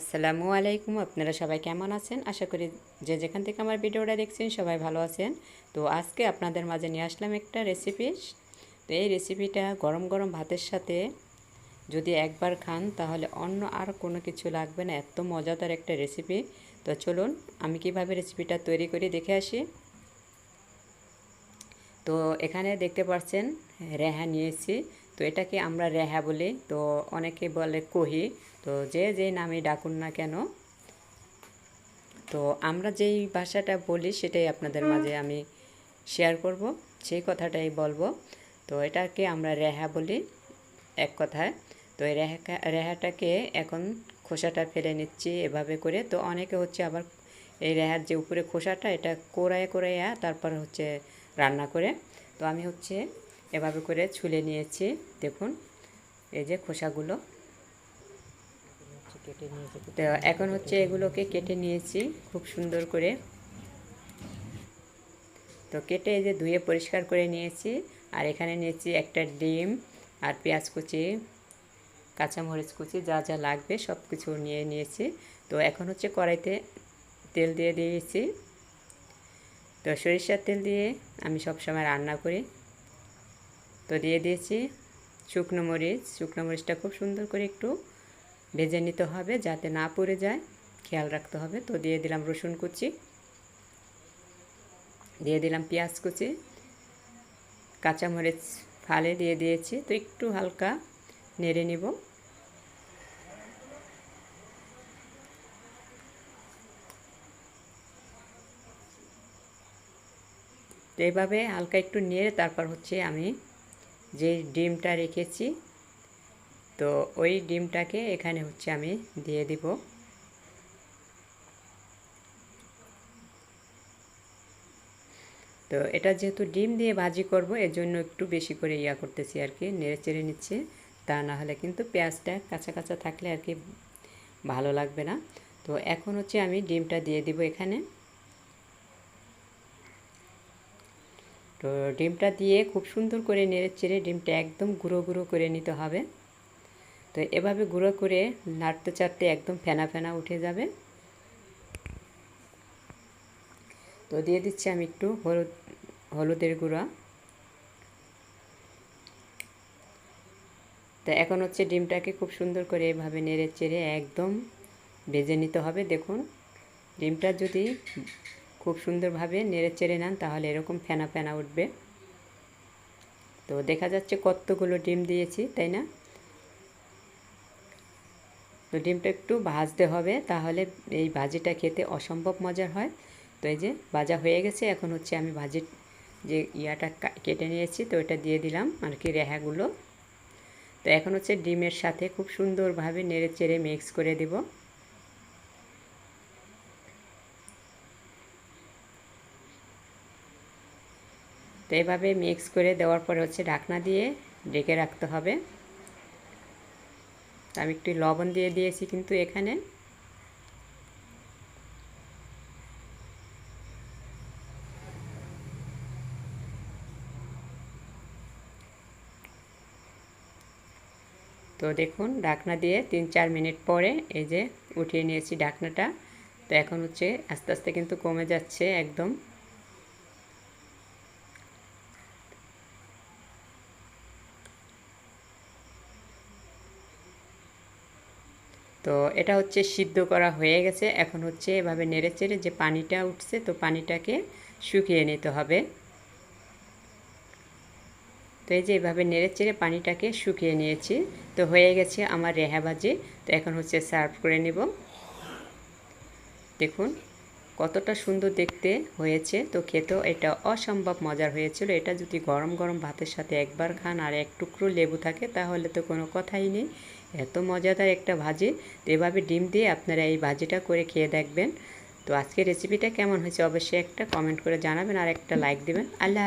আসসালামু আলাইকুম, আপনারা সবাই কেমন আছেন? আশা করি যে যেখান থেকে আমার ভিডিওটা দেখছেন সবাই ভালো আছেন। তো আজকে আপনাদের মাঝে নিয়ে আসলাম একটা রেসিপি তো এই রেসিপিটা গরম গরম ভাতের সাথে যদি একবার খান, তাহলে অন্য আর কোনো কিছু লাগবে না। এত মজাদার একটা রেসিপি তো চলুন, আমি কীভাবে রেসিপিটা তৈরি করি দেখে আসি। তো এখানে দেখতে পাচ্ছেন, রেহা নিয়েছি। তো এটাকে আমরা রেহা বলি। তো অনেকে বলে কহি। তো যে যে নামে ডাকুন না কেন তো আমরা যেই ভাষাটা বলি সেটাই আপনাদের মাঝে আমি শেয়ার করব। সেই কথাটাই বলব। তো এটাকে আমরা রেহা বলি এক কথায়। তো এই রেহা রেহাটাকে এখন খোসাটা ফেলে নিচ্ছি এভাবে করে। তো অনেকে হচ্ছে আবার এই রেহার যে উপরে খোসাটা এটা কোড়ায় কোড়াইয়া তারপর হচ্ছে রান্না করে। তো আমি হচ্ছে এভাবে করে ছুলে নিয়েছি। দেখুন, এই যে খোসাগুলো। কেটে তো এখন হচ্ছে এগুলোকে কেটে নিয়েছি খুব সুন্দর করে। তো কেটে এই যে ধুয়ে পরিষ্কার করে নিয়েছি। আর এখানে নিয়েছি একটা ডিম আর পেঁয়াজ কুচি, কাঁচামরিচ কুচি, যা যা লাগবে সব কিছু নিয়ে নিয়েছি। তো এখন হচ্ছে কড়াইতে তেল দিয়ে দিয়েছি। তো সরিষার তেল দিয়ে আমি সব সময় রান্না করি। তো দিয়ে দিয়েছি শুকনো মরিচ। শুকনো মরিচটা খুব সুন্দর করে একটু ভেজে নিতে হবে যাতে না পড়ে যায়। খেয়াল রাখতে হবে। তো দিয়ে দিলাম রসুন কুচি। দিয়ে দিলাম পেঁয়াজ কুচি। কাঁচামরিচ ফালে দিয়ে দিয়েছি। তো একটু হালকা নেড়ে নিব। তো এইভাবে হালকা একটু নেড়ে তারপর হচ্ছে আমি যে ডিমটা রেখেছি, তো ওই ডিমটাকে এখানে হচ্ছে আমি দিয়ে দিব। তো এটা যেহেতু ডিম দিয়ে ভাজি করব এর জন্য একটু বেশি করে ইয়া করতেছি আর কি, নেড়ে চেড়ে নিচ্ছে। তা না হলে কিন্তু পেঁয়াজটা কাঁচা কাঁচা থাকলে আর কি ভালো লাগবে না। তো এখন হচ্ছে আমি ডিমটা দিয়ে দিব এখানে। তো ডিমটা দিয়ে খুব সুন্দর করে নেড়ে চেড়ে ডিমটা একদম গুঁড়ো গুঁড়ো করে নিতে হবে। তো এভাবে গুঁড়ো করে নাড়তে চাড়তে একদম ফেনা ফেনা উঠে যাবে। তো দিয়ে দিচ্ছি আমি একটু হলুদ, হলুদের গুঁড়া। তো এখন হচ্ছে ডিমটাকে খুব সুন্দর করে এভাবে নেড়ে চেড়ে একদম ভেজে নিতে হবে। দেখুন, ডিমটা যদি খুব সুন্দরভাবে নেড়ে চেড়ে নেন, তাহলে এরকম ফেনা ফেনা উঠবে। তো দেখা যাচ্ছে কতগুলো ডিম দিয়েছি, তাই না? তো ডিমটা একটু ভাজতে হবে, তাহলে এই ভাজিটা খেতে অসম্ভব মজার হয়। তো এই যে ভাজা হয়ে গেছে, এখন হচ্ছে আমি ভাজির যে ইয়াটা কেটে নিয়েছি, তো এটা দিয়ে দিলাম আর কি রেহাগুলো। তো এখন হচ্ছে ডিমের সাথে খুব সুন্দরভাবে নেড়ে চেড়ে মিক্স করে দেবো। তো এভাবে মিক্স করে দেওয়ার পরে হচ্ছে ঢাকনা দিয়ে ডেকে রাখতে হবে। আমি একটু লবণ দিয়ে দিয়েছি কিন্তু এখানে। তো দেখুন, ঢাকনা দিয়ে তিন চার মিনিট পরে এই যে উঠিয়ে নিয়েছি ঢাকনাটা। তো এখন হচ্ছে আস্তে আস্তে কিন্তু কমে যাচ্ছে একদম। তো এটা হচ্ছে সিদ্ধ করা হয়ে গেছে। এখন হচ্ছে এভাবে নেড়ে চেড়ে যে পানিটা উঠছে, তো পানিটাকে শুকিয়ে নিতে হবে। তো এই যে এভাবে নেড়ে চেড়ে পানিটাকে শুকিয়ে নিয়েছি। তো হয়ে গেছে আমার রেহা ভাজি। তো এখন হচ্ছে সার্ভ করে নেব। দেখুন, কতটা সুন্দর দেখতে হয়েছে। তো খেতেও এটা অসম্ভব মজার হয়েছিল। এটা যদি গরম গরম ভাতের সাথে একবার খান আর এক টুকরো লেবু থাকে, তাহলে তো কোনো কথাই নেই। এত মজাদার একটা ভাজি। তো এভাবে ডিম দিয়ে আপনারা এই ভাজিটা করে খেয়ে দেখবেন। তো আজকের রেসিপিটা কেমন হয়েছে অবশ্যই একটা কমেন্ট করে জানাবেন আর একটা লাইক দেবেন। আল্লাহ